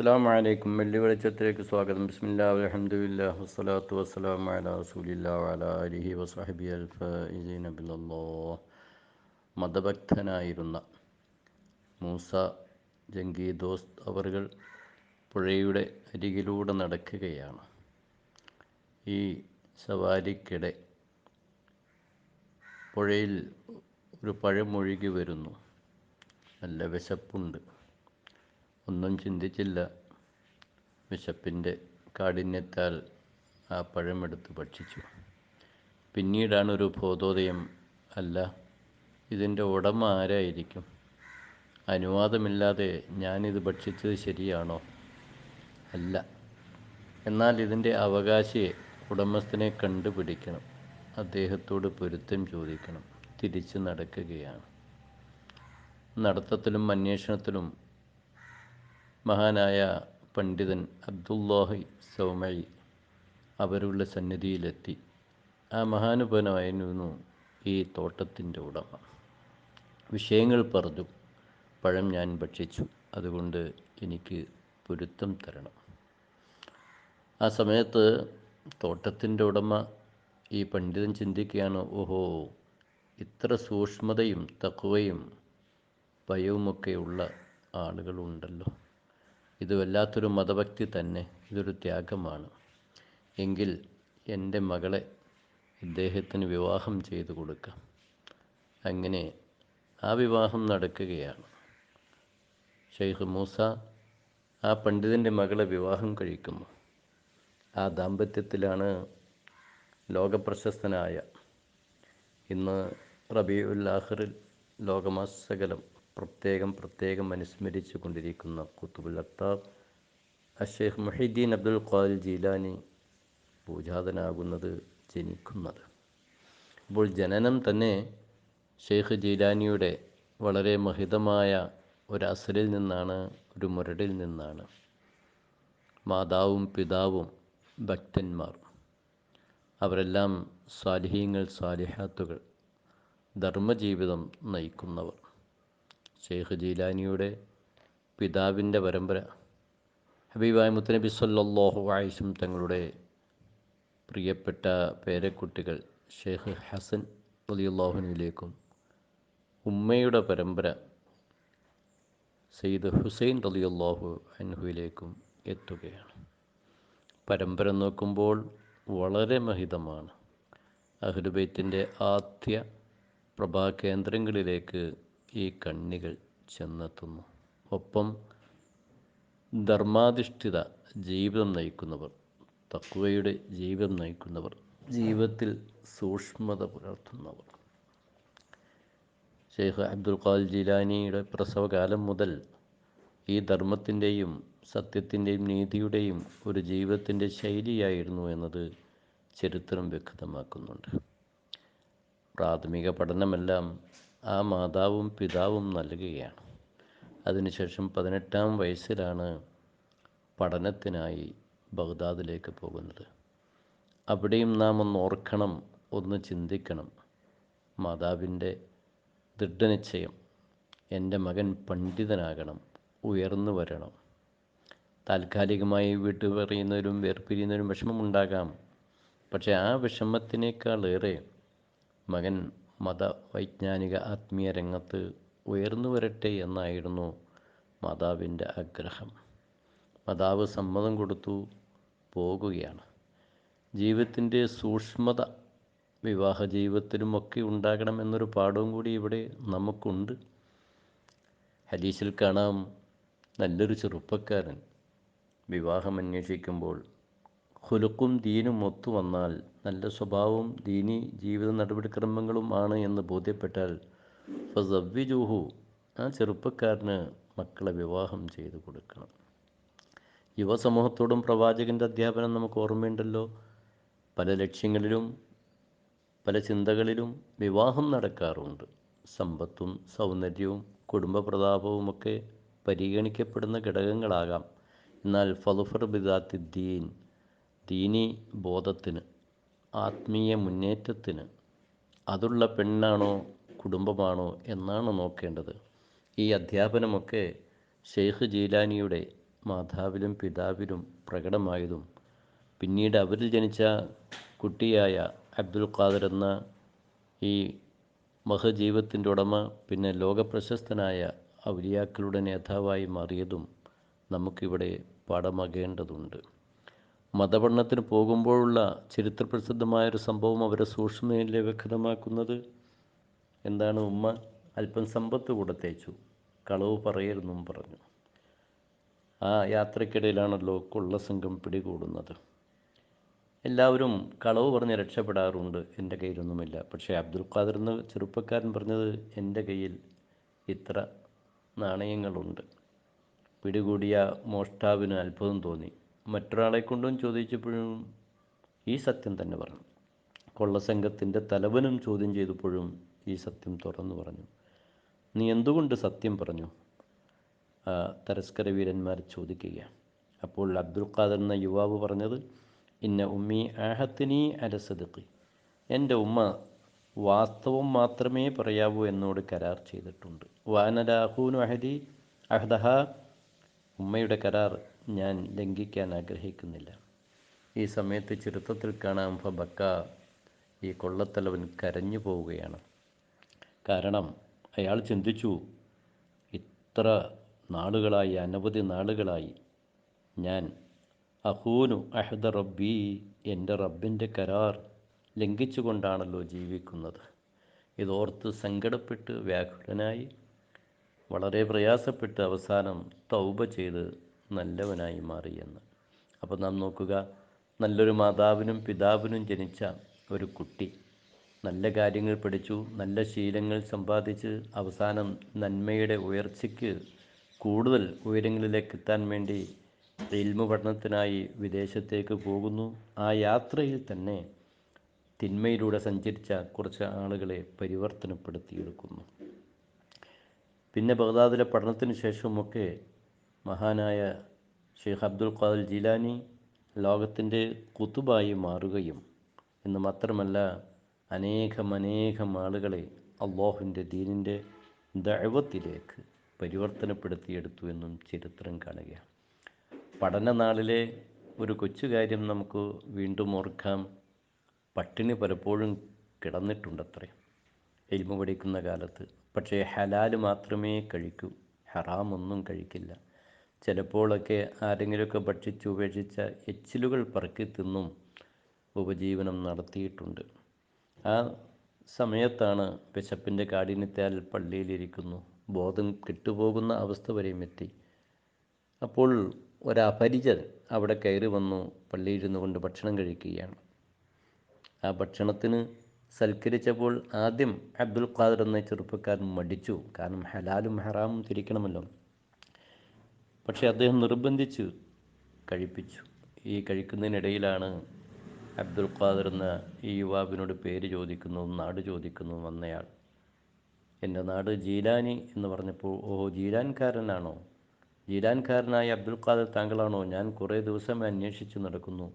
അസ്സാം വലൈക്കും വെള്ളി വെളിച്ചത്തിലേക്ക് സ്വാഗതം. ബിസ്മില്ലാ അലഹമുല്ലാ വസ്സലാത്തു വസ്സലാം അല വസഹബി അൽഫീൻ അബിലല്ലോ മതഭക്തനായിരുന്ന മൂസ ജംഗി ദോസ്ത് അവർകൾ പുഴയുടെ അരികിലൂടെ നടക്കുകയാണ്. ഈ സവാരിക്കിടെ പുഴയിൽ ഒരു പഴമൊഴുകി വരുന്നു. നല്ല വിശപ്പുണ്ട്. ഒന്നും ചിന്തിച്ചില്ല. വിശപ്പിന്റെ കാഠിന്യത്താൽ ആ പഴമെടുത്ത് ഭക്ഷിച്ചു. പിന്നീടാണ് ഒരു ബോധോദയം. അല്ല ഇതിന്റെ ഉടമ ആരായിരിക്കും? അനുവാദമില്ലാതെ ഞാനിത് ഭക്ഷിച്ചത് ശരിയാണോ? അല്ല എന്നാൽ ഇതിന്റെ അവകാശിയെ ഉടമസ്ഥനെ കണ്ടുപിടിക്കണം. അദ്ദേഹത്തോട് പൊരുത്തം ചോദിക്കണം. തിരിച്ചു നടക്കുകയാണ്. നടത്തത്തിലും അന്വേഷണത്തിലും മഹാനായ പണ്ഡിതൻ അബ്ദുല്ലാഹി സൗമൈ അവരുള്ള സന്നിധിയിലെത്തി. ആ മഹാനുഭവനായിരുന്നു ഈ തോട്ടത്തിന്റെ ഉടമ. വിഷയങ്ങൾ പറഞ്ഞു പഴം ഞാൻ ഭക്ഷിച്ചു അതുകൊണ്ട് എനിക്ക് പൊരുത്തം തരണം. ആ സമയത്ത് തോട്ടത്തിന്റെ ഉടമ ഈ പണ്ഡിതൻ ചിന്തിക്കുകയാണ് ഓഹോ ഇത്ര സൂക്ഷ്മതയും തക്കുവയും ഭയവുമൊക്കെയുള്ള ആളുകളുണ്ടല്ലോ. ഇത് വല്ലാത്തൊരു മതഭക്തി തന്നെ. ഇതൊരു ത്യാഗമാണ്. എങ്കിൽ എന്റെ മകളെ ഇദ്ദേഹത്തിന് വിവാഹം ചെയ്തു കൊടുക്കാം. അങ്ങനെ ആ വിവാഹം നടക്കുകയാണ്. ഷെയ്ഖ് മൂസ ആ പണ്ഡിതന്റെ മകളെ വിവാഹം കഴിക്കുന്നു. ആ ദാമ്പത്യത്തിലാണ് ലോകപ്രശസ്തനായ ഇന്ന് റബിയുൽ ആഹറിൽ ലോകമാസകലം പ്രത്യേകം പ്രത്യേകം അനുസ്മരിച്ചു കൊണ്ടിരിക്കുന്ന കുത്തുബുൽ അത്താബ് അഷേഖ് മുഹീദ്ദീൻ അബ്ദുൽ ഖാൽ ജീലാനി പൂജാതനാകുന്നത് ജനിക്കുന്നത്. അപ്പോൾ ജനനം തന്നെ ഷെയ്ഖ് ജീലാനിയുടെ വളരെ മഹിതമായ ഒരു അസലിൽ നിന്നാണ് ഒരു മുരടിൽ നിന്നാണ്. മാതാവും പിതാവും ഭക്തന്മാർ. അവരെല്ലാം സാലിഹീങ്ങൾ സാലിഹാത്തുകൾ ധർമ്മജീവിതം നയിക്കുന്നവർ. ഷെയ്ഖ് ജീലാനിയുടെ പിതാവിന്റെ പരമ്പര. ഹബീബായ മുത്തനബി സല്ലാഹു ആയിഷും തങ്ങളുടെ പ്രിയപ്പെട്ട പേരക്കുട്ടികൾ ഷെയ്ഖ് ഹസൻ റലിയുല്ലാഹുനിലേക്കും ഉമ്മയുടെ പരമ്പര സെയ്ദ് ഹുസൈൻ റലിയുല്ലാഹു അൻഹുവിലേക്കും എത്തുകയാണ്. പരമ്പര നോക്കുമ്പോൾ വളരെ മഹിതമാണ്. അഹ്ലുബൈത്തിന്റെ ആദ്യ പ്രഭാകേന്ദ്രങ്ങളിലേക്ക് ഈ കണ്ണികൾ ചെന്നെത്തുന്നു. ഒപ്പം ധർമാധിഷ്ഠിത ജീവിതം നയിക്കുന്നവർ തക്വയുടെ ജീവിതം നയിക്കുന്നവർ ജീവിതത്തിൽ സൂക്ഷ്മത പുലർത്തുന്നവർ. ഷെയ്ഖ് അബ്ദുൽ ഖാൽ ജിലാനിയുടെ പ്രസവകാലം മുതൽ ഈ ധർമ്മത്തിന്റെയും സത്യത്തിന്റെയും നീതിയുടെയും ഒരു ജീവിതത്തിന്റെ ശൈലിയായിരുന്നു എന്നത് ചരിത്രം വ്യക്തമാക്കുന്നുണ്ട്. പ്രാഥമിക പഠനമെല്ലാം ആ മാതാവും പിതാവും നൽകുകയാണ്. അതിനുശേഷം പതിനെട്ടാം വയസ്സിലാണ് പഠനത്തിനായി ബഗ്ദാദിലേക്ക് പോകുന്നത്. അവിടെയും നാം ഒന്ന് ഓർക്കണം ഒന്ന് ചിന്തിക്കണം. മാതാവിന്റെ ദൃഢനിശ്ചയം എന്റെ മകൻ പണ്ഡിതനാകണം ഉയർന്നു വരണം. താൽക്കാലികമായി വിട്ടു പറയുന്നതിലും വേർപിരിയുന്നതിലും വിഷമമുണ്ടാകാം. പക്ഷേ ആ വിഷമത്തിനേക്കാളേറെ മകൻ മതവൈജ്ഞാനിക ആത്മീയ രംഗത്ത് ഉയർന്നു വരട്ടെ എന്നായിരുന്നു മാതാവിന്റെ ആഗ്രഹം. മാതാവ് സമ്മതം കൊടുത്തു പോകുകയാണ്. ജീവിതത്തിന്റെ സൂക്ഷ്മത വിവാഹ ജീവിതത്തിലുമൊക്കെ ഉണ്ടാകണമെന്നൊരു പാഠവും കൂടി ഇവിടെ നമുക്കുണ്ട്. ഹദീസിൽ കാണാം നല്ലൊരു ചെറുപ്പക്കാരൻ വിവാഹം അന്വേഷിക്കുമ്പോൾ ഹുലുക്കും ദീനും ഒത്തു വന്നാൽ നല്ല സ്വഭാവവും ദീനി ജീവിത നടപടിക്രമങ്ങളും ആണ് എന്ന് ബോധ്യപ്പെട്ടാൽ ഫസവ്വിജൂഹു ആ ചെറുപ്പക്കാരന് മക്കളെ വിവാഹം ചെയ്തു കൊടുക്കണം. യുവസമൂഹത്തോടും പ്രവാചകന്റെ അധ്യാപനം നമുക്ക് ഓർമ്മയുണ്ടല്ലോ. പല ലക്ഷ്യങ്ങളിലും പല ചിന്തകളിലും വിവാഹം നടക്കാറുണ്ട്. സമ്പത്തും സൗന്ദര്യവും കുടുംബ പ്രതാപവുമൊക്കെ പരിഗണിക്കപ്പെടുന്ന ഘടകങ്ങളാകാം. എന്നാൽ ഫലുഫർ ബിദാത്തി ദീൻ ദീനി ബോധത്തിന് ആത്മീയ മുന്നേറ്റത്തിന് അതുള്ള പെണ്ണാണോ കുടുംബമാണോ എന്നാണ് നോക്കേണ്ടത്. ഈ അധ്യാപനമൊക്കെ ഷെയ്ഖ് ജീലാനിയുടെ മാതാവിലും പിതാവിലും പ്രകടമായതും പിന്നീട് അവരിൽ ജനിച്ച കുട്ടിയായ അബ്ദുൽ ഖാദർ എന്ന ഈ മഹജീവത്തിന്റെ ഉടമ പിന്നെ ലോകപ്രശസ്തനായ ഔലിയാക്കളുടെ നേതാവായി മാറിയതും നമുക്കിവിടെ പാഠമാകേണ്ടതുണ്ട്. മതപഠനത്തിന് പോകുമ്പോഴുള്ള ചരിത്രപ്രസിദ്ധമായൊരു സംഭവം അവരെ സൂക്ഷ്മയിൽ വ്യക്തമാക്കുന്നത് എന്താണ് ഉമ്മ അല്പം സമ്പത്ത് കൂടെ തേച്ചു. കളവ് പറയരുതെന്നും പറഞ്ഞു. ആ യാത്രക്കിടയിലാണല്ലോ കൊള്ളസംഘം പിടികൂടുന്നത്. എല്ലാവരും കളവ് പറഞ്ഞ് രക്ഷപ്പെടാറുണ്ട്. എന്റെ കയ്യിലൊന്നുമില്ല. പക്ഷേ അബ്ദുൽ ഖാദർ എന്ന ചെറുപ്പക്കാരൻ പറഞ്ഞത് എന്റെ കയ്യിൽ ഇത്ര നാണയങ്ങളുണ്ട്. പിടികൂടിയ മോഷ്ടാവിന് അത്ഭുതം തോന്നി. മറ്റൊരാളെ കൊണ്ടും ചോദിച്ചപ്പോഴും ഈ സത്യം തന്നെ പറഞ്ഞു. കൊള്ളസംഘത്തിന്റെ തലവനും ചോദ്യം ചെയ്തപ്പോഴും ഈ സത്യം തുറന്നു പറഞ്ഞു. നീ എന്തുകൊണ്ട് സത്യം പറഞ്ഞു? തരസ്കര വീരന്മാർ ചോദിക്കുക അപ്പോൾ അബ്ദുൽ ഖാദർ എന്ന യുവാവ് പറഞ്ഞത് ഇന്ന ഉമ്മി ആഹത്തിനി അലസദക്കി എന്റെ ഉമ്മ വാസ്തവം മാത്രമേ പറയാവൂ എന്നോട് കരാർ ചെയ്തിട്ടുണ്ട്. വാനലാഹൂനു അഹദി അഹദഹ. ഉമ്മയുടെ കരാർ ഞാൻ ലംഘിക്കാൻ ആഗ്രഹിക്കുന്നില്ല. ഈ സമയത്ത് ചെറുത്തത്തിൽ കാണാം ഫബക്ക ഈ കൊള്ളത്തലവൻ കരഞ്ഞു പോവുകയാണ്. കാരണം അയാൾ ചിന്തിച്ചു ഇത്ര നാളുകളായി അനവധി നാളുകളായി ഞാൻ അഹൂനു അഹദ റബ്ബി എന്റെ റബ്ബിന്റെ കരാർ ലംഘിച്ചുകൊണ്ടാണല്ലോ ജീവിക്കുന്നത്. ഇതോർത്ത് സങ്കടപ്പെട്ട് വ്യാകുലനായി വളരെ പ്രയാസപ്പെട്ട് അവസാനം തൗബ ചെയ്ത് നല്ലവനായി മാറിയെന്ന് അപ്പോൾ നാം നോക്കുക നല്ലൊരു മാതാവിനും പിതാവിനും ജനിച്ച ഒരു കുട്ടി നല്ല കാര്യങ്ങൾ പഠിച്ചു നല്ല ശീലങ്ങൾ സമ്പാദിച്ച് അവസാനം നന്മയുടെ ഉയർച്ചയ്ക്ക് കൂടുതൽ ഉയരങ്ങളിലേക്ക് എത്താൻ വേണ്ടി ഇൽമു പഠനത്തിനായി വിദേശത്തേക്ക് പോകുന്നു. ആ യാത്രയിൽ തന്നെ തിന്മയിലൂടെ സഞ്ചരിച്ച കുറച്ച് ആളുകളെ പരിവർത്തനപ്പെടുത്തിയെടുക്കുന്നു. പിന്നെ ബഗ്ദാദിലെ പഠനത്തിന് ശേഷമൊക്കെ മഹാനായ ഷെയ്ഖ് അബ്ദുൽ ഖാദർ ജിലാനി ലോകത്തിന്റെ കുത്തുബായി മാറുകയും എന്ന് മാത്രമല്ല അനേകം അനേകം ആളുകളെ അള്ളാഹുവിന്റെ ദീനിന്റെ ദൈവത്തിലേക്ക് പരിവർത്തനപ്പെടുത്തിയെടുത്തു എന്നും ചരിത്രം കാണുകയാണ്. പഠനനാളിലെ ഒരു കൊച്ചു കാര്യം നമുക്ക് വീണ്ടും ഓർക്കാം. പട്ടിണി പലപ്പോഴും കിടന്നിട്ടുണ്ടത്രേ. എൽമ പഠിക്കുന്ന കാലത്ത്. പക്ഷേ ഹലാൽ മാത്രമേ കഴിക്കൂ. ഹറാമൊന്നും കഴിക്കില്ല. ചിലപ്പോഴൊക്കെ ആരെങ്കിലുമൊക്കെ ഭക്ഷിച്ച് ഉപേക്ഷിച്ച എച്ചിലുകൾ പറക്കി തിന്നും ഉപജീവനം നടത്തിയിട്ടുണ്ട്. ആ സമയത്താണ് വിശപ്പിന്റെ കാഠിന്യത്താൽ പള്ളിയിലിരിക്കുന്നു. ബോധം കിട്ടുപോകുന്ന അവസ്ഥ വരെയും എത്തി. അപ്പോൾ ഒരപരിചൻ അവിടെ കയറി വന്നു പള്ളിയിരുന്നു കൊണ്ട് ഭക്ഷണം കഴിക്കുകയാണ്. ആ ഭക്ഷണത്തിന് സൽക്കരിച്ചപ്പോൾ ആദ്യം അബ്ദുൽ ഖാദർ എന്ന ചെറുപ്പക്കാരൻ മടിച്ചു. കാരണം ഹലാലും ഹറാമും തിരിക്കണമല്ലോ പക്ഷേ അദ്ദേഹം നിർബന്ധിച്ച് കഴിപ്പിച്ചു. ഈ കഴിക്കുന്നതിനിടയിലാണ് അബ്ദുൽ ഖാദർ എന്ന ഈ യുവാവിനോട് പേര് ചോദിക്കുന്നു നാട് ചോദിക്കുന്നു വന്നയാൾ. എന്റെ നാട് ജീലാനി എന്ന് പറഞ്ഞപ്പോൾ ഓ ജീലാൻകാരനാണോ? ജീലാൻകാരനായ അബ്ദുൽ ഖാദർ താങ്കളാണോ? ഞാൻ കുറേ ദിവസം അന്വേഷിച്ച് നടക്കുന്നു.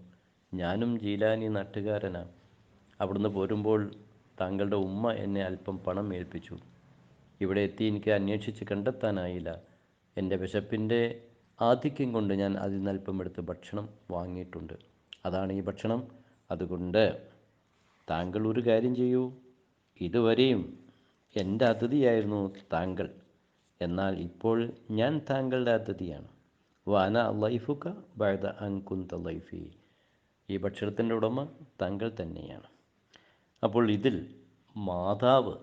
ഞാനും ജീലാനി നാട്ടുകാരനാണ്. അവിടുന്ന് പോരുമ്പോൾ താങ്കളുടെ ഉമ്മ എന്നെ അല്പം പണം ഏൽപ്പിച്ചു. ഇവിടെ എത്തി എനിക്ക് അന്വേഷിച്ച് കണ്ടെത്താനായില്ല. എന്റെ വിശപ്പിന്റെ ആധിക്യം കൊണ്ട് ഞാൻ അതിൽ നിന്ന് എടുത്ത് ഭക്ഷണം വാങ്ങിയിട്ടുണ്ട്. അതാണ് ഈ ഭക്ഷണം. അതുകൊണ്ട് താങ്കൾ ഒരു കാര്യം ചെയ്യൂ. ഇതുവരെയും എന്റെ അതിഥിയായിരുന്നു താങ്കൾ. എന്നാൽ ഇപ്പോൾ ഞാൻ താങ്കളുടെ അതിഥിയാണ്. വാന ലൈഫുക ബൈദ അൻകുന്ത ലൈഫി. ഈ ഭക്ഷണത്തിന്റെ ഉടമ താങ്കൾ തന്നെയാണ്. അപ്പോൾ ഇതിൽ മാതാവ്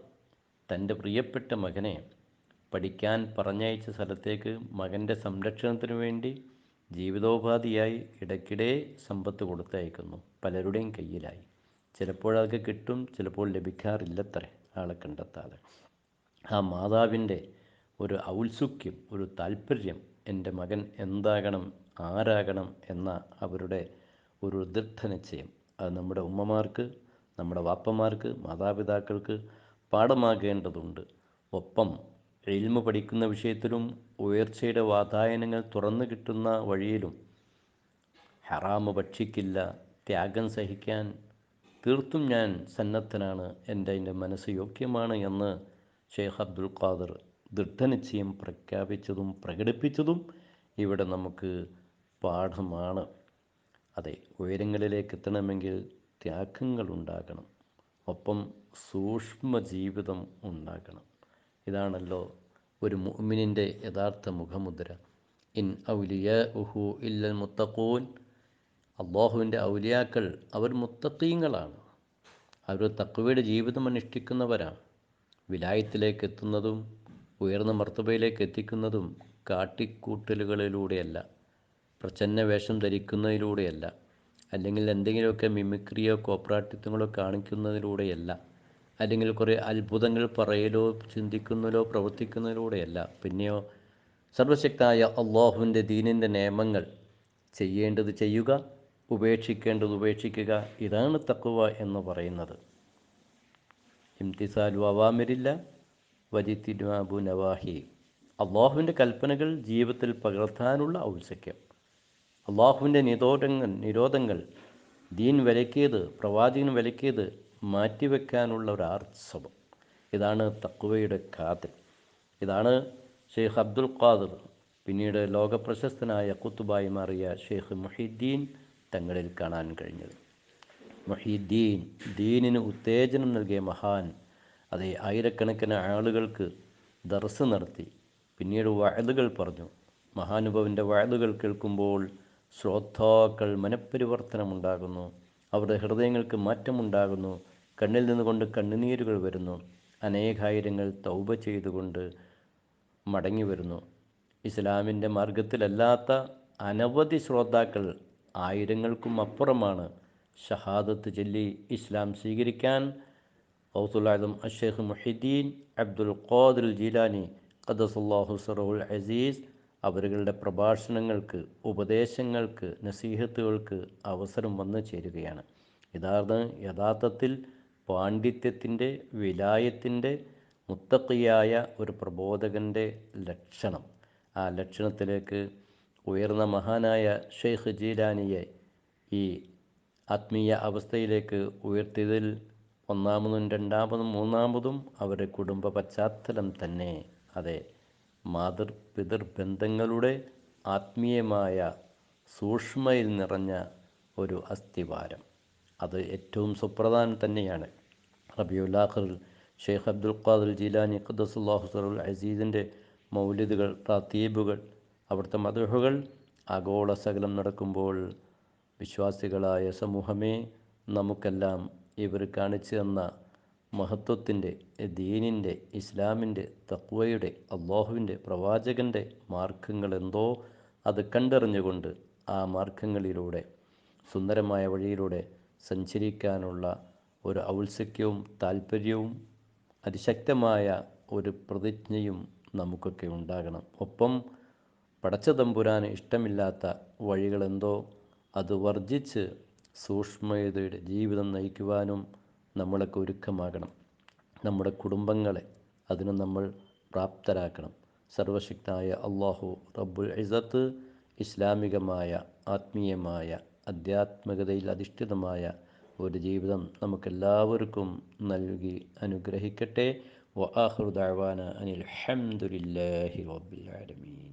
തന്റെ പ്രിയപ്പെട്ട മകനെ പഠിക്കാൻ പറഞ്ഞയച്ച സ്ഥലത്തേക്ക് മകന്റെ സംരക്ഷണത്തിനു വേണ്ടി ജീവിതോപാധിയായി ഇടയ്ക്കിടെ സമ്പത്ത് കൊടുത്തയക്കുന്നു. പലരുടെയും കയ്യിലായി. ചിലപ്പോൾ അതൊക്കെ കിട്ടും ചിലപ്പോൾ ലഭിക്കാറില്ലത്രേ ആളെ കണ്ടെത്താതെ. ആ മാതാവിന്റെ ഒരു ഔത്സുക്യം ഒരു താല്പര്യം എന്റെ മകൻ എന്താകണം ആരാകണം എന്ന അവരുടെ ഒരു ദൃഢനിശ്ചയം അത് നമ്മുടെ ഉമ്മമാർക്ക് നമ്മുടെ വാപ്പമാർക്ക് മാതാപിതാക്കൾക്ക് പാഠമാകേണ്ടതുണ്ട്. ഒപ്പം എൽമ പഠിക്കുന്ന വിഷയത്തിലും ഉയർച്ചയുടെ വാതായനങ്ങൾ തുറന്നു കിട്ടുന്ന വഴിയിലും ഹറാമ് ഭക്ഷിക്കില്ല ത്യാഗം സഹിക്കാൻ തീർത്തും ഞാൻ സന്നദ്ധനാണ് എന്റെ എന്റെ മനസ്സ് യോഗ്യമാണ് എന്ന് ഷെയ്ഖ് അബ്ദുൽ ഖാദർ ദൃഢനിശ്ചയം പ്രഖ്യാപിച്ചതും പ്രകടിപ്പിച്ചതും ഇവിടെ നമുക്ക് പാഠമാണ്. അതെ ഉയരങ്ങളിലേക്ക് എത്തണമെങ്കിൽ ത്യാഗങ്ങൾ ഉണ്ടാകണം. ഒപ്പം സൂക്ഷ്മ ജീവിതം ഉണ്ടാകണം. ഇതാണല്ലോ ഒരു മുഅ്മിനിന്റെ യഥാർത്ഥ മുഖമുദ്ര. ഇൻ ഔലിയ ഉഹു ഇല്ലൽ മുത്തഖൂൻ. അള്ളാഹുവിന്റെ ഔലിയാക്കൾ അവർ മുത്തക്കീങ്ങളാണ് അവർ തക്കുവയുടെ ജീവിതം അനുഷ്ഠിക്കുന്നവരാണ്. വിലായത്തിലേക്ക് എത്തുന്നതും ഉയർന്ന മർത്തബയിലേക്ക് എത്തിക്കുന്നതും കാട്ടിക്കൂട്ടലുകളിലൂടെയല്ല പ്രച്ഛന്ന വേഷം ധരിക്കുന്നതിലൂടെയല്ല അല്ലെങ്കിൽ എന്തെങ്കിലുമൊക്കെ മിമിക്രിയോ കോപ്രാട്ടിത്വങ്ങളോ കാണിക്കുന്നതിലൂടെയല്ല. അല്ലെങ്കിൽ കുറേ അത്ഭുതങ്ങൾ പറയലോ ചിന്തിക്കുന്നതിലോ പ്രവർത്തിക്കുന്നതിലൂടെയല്ല. പിന്നെയോ സർവശക്തായ അള്ളാഹുവിന്റെ ദീനിന്റെ നിയമങ്ങൾ ചെയ്യേണ്ടത് ചെയ്യുക ഉപേക്ഷിക്കേണ്ടത് ഉപേക്ഷിക്കുക ഇതാണ് തക്കുവ എന്ന് പറയുന്നത്. ഇംതിസാലു അവാമിരില്ല വജിത്തിനാബു നവാഹി. അള്ളാഹുവിന്റെ കൽപ്പനകൾ ജീവിതത്തിൽ പകർത്താനുള്ള ഔത്സക്യം. അള്ളാഹുവിന്റെ നിരോധങ്ങൾ നിരോധങ്ങൾ ദീൻ വിലക്കിയത് പ്രവാചകൻ വിലക്കിയത് മാറ്റിവെക്കാനുള്ള ഒരു ആർത്സവം ഇതാണ് തക്കുവയുടെ കാതൽ. ഇതാണ് ഷെയ്ഖ് അബ്ദുൽ ഖാദർ പിന്നീട് ലോകപ്രശസ്തനായ കുത്തുബായി മാറിയ ഷെയ്ഖ് മുഹീദ്ദീൻ തങ്ങളിൽ കാണാൻ കഴിഞ്ഞത്. മുഹീദ്ദീൻ ദീനിന് ഉത്തേജനം നൽകിയ മഹാൻ അതേ ആയിരക്കണക്കിന് ആളുകൾക്ക് ദർസ് നടത്തി. പിന്നീട് വഴുതുകൾ പറഞ്ഞു. മഹാനുഭവന്റെ വഴുതുകൾ കേൾക്കുമ്പോൾ ശ്രോതാക്കൾ മനഃപരിവർത്തനമുണ്ടാകുന്നു. അവരുടെ ഹൃദയങ്ങൾക്ക് മാറ്റമുണ്ടാകുന്നു. കണ്ണിൽ നിന്നുകൊണ്ട് കണ്ണുനീരുകൾ വരുന്നു. അനേകായിരങ്ങൾ തൗബ ചെയ്തുകൊണ്ട് മടങ്ങി വരുന്നു. ഇസ്ലാമിന്റെ മാർഗത്തിലല്ലാത്ത അനവധി ശ്രോതാക്കൾ ആയിരങ്ങൾക്കും അപ്പുറമാണ് ഷഹാദത്ത് ചൊല്ലി ഇസ്ലാം സ്വീകരിക്കാൻ. ഔസുലാദം അഷേഖ് മുഹിദ്ദീൻ അബ്ദുൽ ഖാദിർ ജീലാനി ഖദസുല്ലാഹു സറഹുൽ അസീസ് അവരുടെ പ്രഭാഷണങ്ങൾക്ക് ഉപദേശങ്ങൾക്ക് നസീഹത്തുകൾക്ക് അവസരം വന്നു ചേരുകയാണ്. ഇതാണ് യഥാർത്ഥത്തിൽ പാണ്ഡിത്യത്തിന്റെ വിലായത്തിന്റെ മുത്തക്കിയായ ഒരു പ്രബോധകന്റെ ലക്ഷണം. ആ ലക്ഷണത്തിലേക്ക് ഉയർന്ന മഹാനായ ഷെയ്ഖ് ജീലാനിയെ ഈ ആത്മീയ അവസ്ഥയിലേക്ക് ഉയർത്തിയതിൽ ഒന്നാമതും രണ്ടാമതും മൂന്നാമതും അവരുടെ കുടുംബ പശ്ചാത്തലം തന്നെ. അതെ മാതൃ പിതൃ ബന്ധങ്ങളുടെ ആത്മീയമായ സൂക്ഷ്മയിൽ നിറഞ്ഞ ഒരു അസ്ഥിവാരം. അത് ഏറ്റവും സുപ്രധാനം തന്നെയാണ്. റബിയുല്ലാഖറിൽ ഷെയ്ഖ് അബ്ദുൽ ഖാദർ ജീലാനി ഖുദ്സുല്ലാഹു സറുൽ അസീദിന്റെ മൗലിദുകൾ റാത്തീബുകൾ അവിടുത്തെ മധുഹുകൾ ആഗോള സകലം നടക്കുമ്പോൾ വിശ്വാസികളായ സമൂഹമേ നമുക്കെല്ലാം ഇവർ കാണിച്ചു തന്ന മഹത്വത്തിന്റെ ദീനിന്റെ ഇസ്ലാമിന്റെ തക്വയുടെ അള്ളാഹുവിന്റെ പ്രവാചകന്റെ മാർഗങ്ങളെന്തോ അത് കണ്ടറിഞ്ഞുകൊണ്ട് ആ മാർഗങ്ങളിലൂടെ സുന്ദരമായ വഴിയിലൂടെ സഞ്ചരിക്കാനുള്ള ഒരു ഔത്സുക്യവും താല്പര്യവും അതിശക്തമായ ഒരു പ്രതിജ്ഞയും നമുക്കൊക്കെ ഉണ്ടാകണം. ഒപ്പം പടച്ച തമ്പുരാന് ഇഷ്ടമില്ലാത്ത വഴികളെന്തോ അത് വർജിച്ച് സൂക്ഷ്മതയുടെ ജീവിതം നയിക്കുവാനും നമ്മളൊക്കെ ഒരുക്കമാകണം. നമ്മുടെ കുടുംബങ്ങളെ അതിന് നമ്മൾ പ്രാപ്തരാക്കണം. സർവശക്തനായ അള്ളാഹു റബ്ബുൽ ഇസത്ത് ഇസ്ലാമികമായ ആത്മീയമായ ആധ്യാത്മികതയിൽ അധിഷ്ഠിതമായ ഒരു ജീവിതം നമുക്കെല്ലാവർക്കും നൽകി അനുഗ്രഹിക്കട്ടെ. ദഅവാന അനിൽ ഹംദുലില്ലാഹി റബ്ബിൽ ആലമീൻ.